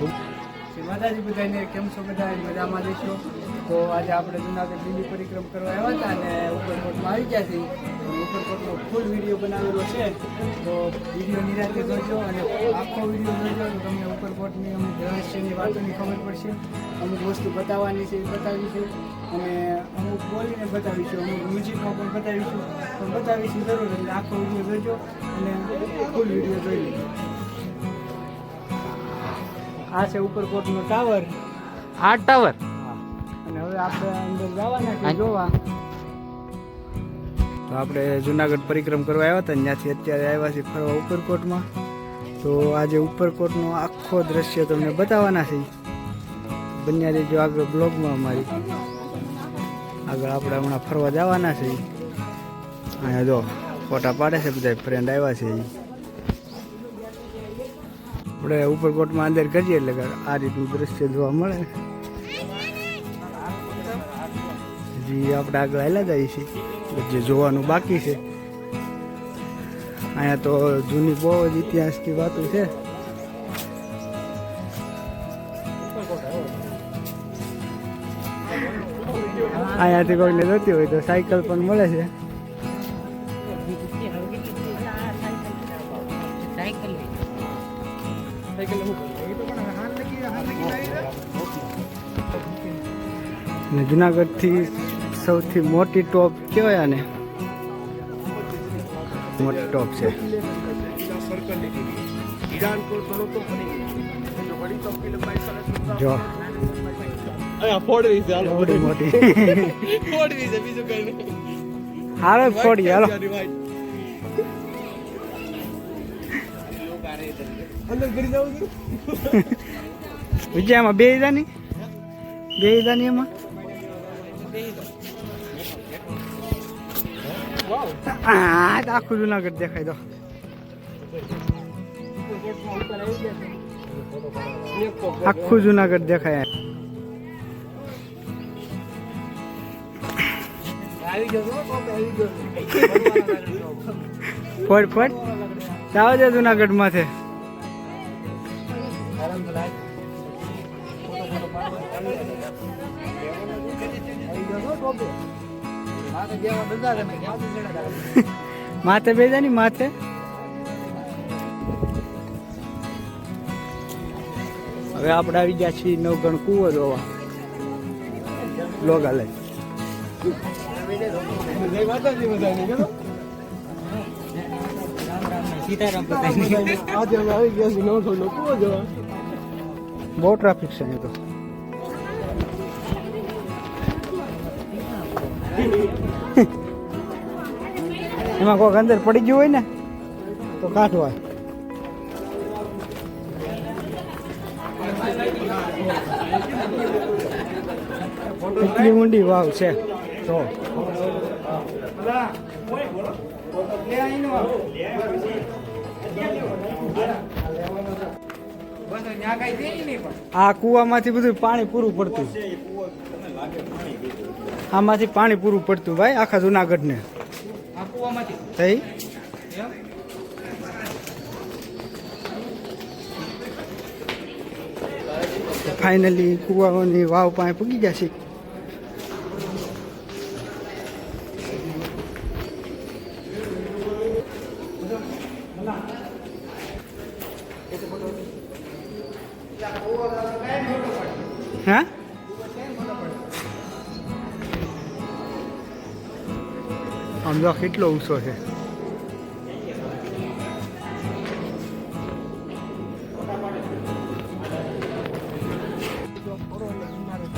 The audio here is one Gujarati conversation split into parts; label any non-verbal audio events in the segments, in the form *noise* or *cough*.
શ્રી માતાજી બધાને કેમ છો બધા? મજામાં જઈશું. તો આજે આપણે જુનાગઢ લીલી પરિક્રમ કરવા આવ્યા હતા અને ઉપરકોટમાં આવી ગયા છીએ. ઉપરકોટનો ફૂલ વીડિયો બનાવેલો છે. તો વીડિયો નિરાતે જોજો અને આખો વીડિયો જોજો તો તમને ઉપરકોટની અમુક રહસ્યની વાતોની ખબર પડશે. અમુક વસ્તુ બતાવવાની છે એ બતાવીશું. અને અમુક બોલીને બતાવીશું. અમુક મ્યુઝિકમાં પણ બતાવીશું. પણ બતાવીશું જરૂર એટલે આખો વીડિયો જોજો અને ફૂલ વીડિયો જોઈ લેજો. આ છે ઉપરકોટનો ટાવર. આ ટાવર? અને હવે આપણે અંદર જવાના છે જોવા. તો આપણે જુનાગઢ પરિક્રમ કરવા આવ્યા હતા ત્યાંથી અત્યારે આવ્યા છીએ ફરવા ઉપરકોટમાં તો આજે ઉપરકોટનો આખો દ્રશ્ય તમને બતાવવાના છે. બન્યા રહેજો આગળ બ્લોગમાં અમારી. આગળ આપણે હમણાં ફરવા જવાના છે અહીંયા જો ફોટા પાડે છે બધા ફ્રેન્ડ આવ્યા છે. આપણે ઉપરકોટમાં અંદર કરીએ એટલે આ રીતનું દ્રશ્ય જોવા મળે. હજી આપણે આગળ આવેલા જઈએ છીએ. જે જોવાનું બાકી છે. અહીંયા તો જૂની બહુ જ ઇતિહાસની વાતો છે. અહીંયાથી કોઈને જતી હોય તો સાયકલ પણ મળે છે. અને જુનાગઢથી સૌથી મોટી ટોપ કહેવાય આને? મોટી ટોપ છે. જો. મોટી હાલો ફોડી હાલો. બે હજારની બે એમાં? હા તો આખું જુનાગઢ દેખાય તો આખું જુનાગઢ દેખાય. ફોડ ફોડ. જાવ છે જુનાગઢ માથે માથે બેજા ની માથે. હવે આપણે આવી ગયા છીએ નવગણ કુવો જોવા. લોગા લઈ બહુ ટ્રાફિક છે અહીં તો. એમાં કોઈક અંદર પડી ગયું હોય ને, તો કાઢવા એટલી ઊંડી વાવ છે. તો આ કુવામાંથી બધું પાણી પૂરું પડતું. આમાંથી પાણી પૂરું પડતું ભાઈ આખા જુનાગઢને. થઈ? ફાઇનલી કુવાની વાવ પાસે પૂગી ગયા છે હા? આમ જો કેટલો ઊંચો છે.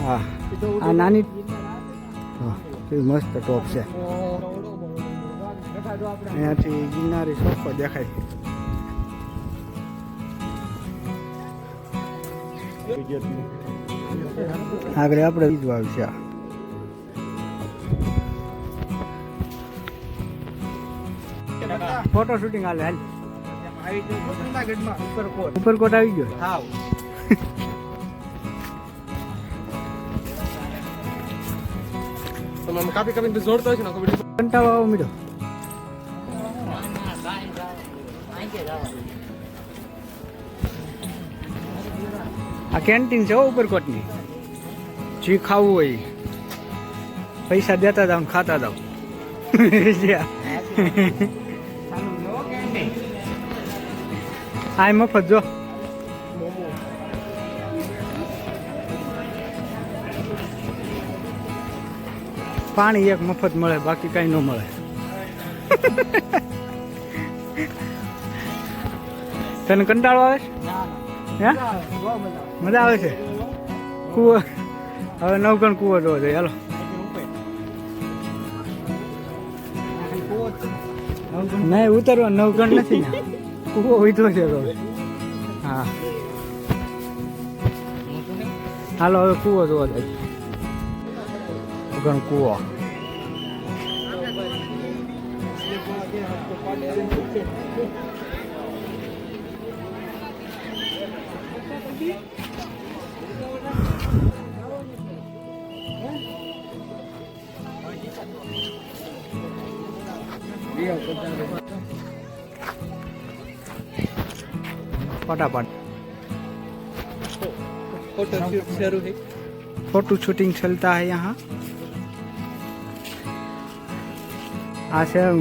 હા. આ નાની મસ્ત ટોપ છે. અહીંયાથી ગિરનારી શોખ દેખાય. આગળ આપણે બીજું આવશે આ. ફોટો શૂટિંગ હાલે હાલ. ઉપરકોટ આવી ગયો. કાપી કાપીને જોડતો છે ને કંટાળો આવો મીડો. આ કેન્ટીન છે ઉપરકોટની જે ખાવું હોય. પૈસા દેતા જાવ ખાતા જાવ. આ મફત જો પાણી એક મફત મળે, બાકી કઈ ન મળે *laughs* તને કંટાળો આવે છે મજા આવે છે? કૂવો? હવે નવગણ કૂવો જોવો જોઈએ, હાલો. નહીં ઉતરવા નવગણ નથી ને. કૂવો ઉતરો છે હવે. હા. હાલો, હવે કૂવો જોવા જાય ગણ કૂવો. फटाफट फोटो शूटिंग चलता है यहाँ આ છે અમ,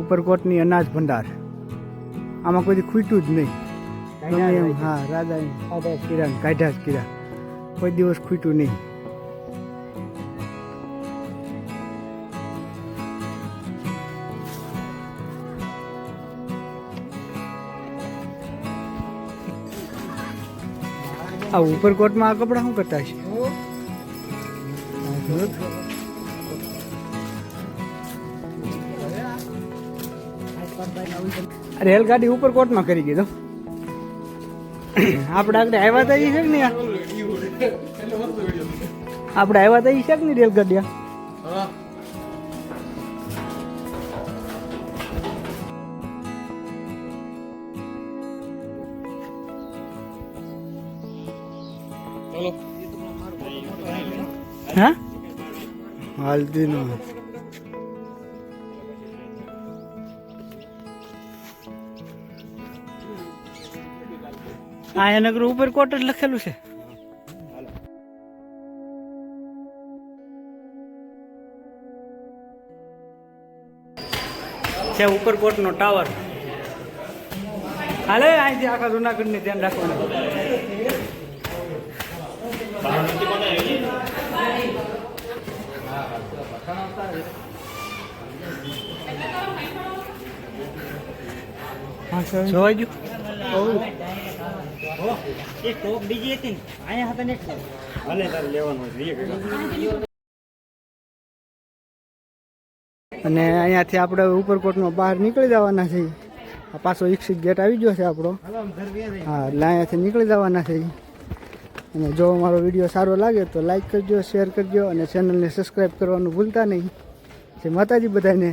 ઉપરકોટની અનાજ ભંડાર આમાં કોઈ દી ખૂટ્યું જ નહીં ગમે એમ હા રાજા કિરણ કાઢ્યા જ કિરા. કોઈ દિવસ ખૂટ્યું નહીં. આ ઉપરકોટમાં આ કપડા શું કરતા છે રેલગાડી ઉપરકોટમાં કરી દીધો. આપણે આગળ આવ્યા હતા છે ને નહીં આપણે આવ્યા ઈ છે ને નહીં રેલગાડી આ? હા? હાલતી નો આ એના નગર ઉપર કોટ જ લખેલું છે. છે ઉપરકોટ નો ટાવર. હાલે અહીંથી આખા જુનાગઢ ને ધ્યાન રાખવાનું. જોવાઈ ગયું? એક ટોપ બીજી હતી ને અહીંયા હતા ને ભલે તારે લેવાનું હોય અને અહીંયાથી આપણે ઉપરકોટમાં બહાર નીકળી જવાના છે આ પાછો એક્સિટ ગેટ આવી ગયો છે આપણો. હા એટલે અહીંયાથી નીકળી જવાના છે અને જો અમારો વીડિયો સારો લાગે તો લાઈક કરજો શેર કરજો અને ચેનલને સબસ્ક્રાઈબ કરવાનું ભૂલતા નહીં. જે માતાજી બધાને.